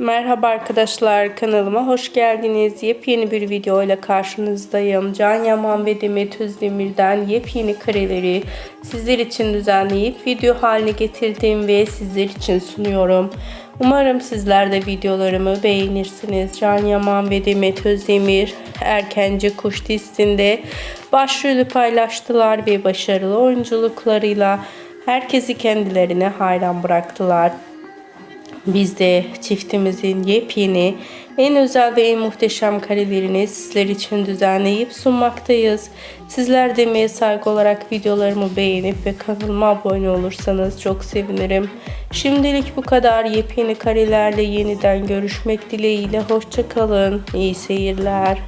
Merhaba arkadaşlar kanalıma hoş geldiniz. Yepyeni bir video ile karşınızdayım. Can Yaman ve Demet Özdemir'den yepyeni kareleri sizler için düzenleyip video haline getirdim ve sizler için sunuyorum. Umarım sizler de videolarımı beğenirsiniz. Can Yaman ve Demet Özdemir Erkenci Kuş dizisinde başrolü paylaştılar ve başarılı oyunculuklarıyla herkesi kendilerine hayran bıraktılar. Biz de çiftimizin yepyeni, en özel ve en muhteşem karelerini sizler için düzenleyip sunmaktayız. Sizler de saygı olarak videolarımı beğenip ve kanalıma abone olursanız çok sevinirim. Şimdilik bu kadar yepyeni karelerle yeniden görüşmek dileğiyle. Hoşçakalın. İyi seyirler.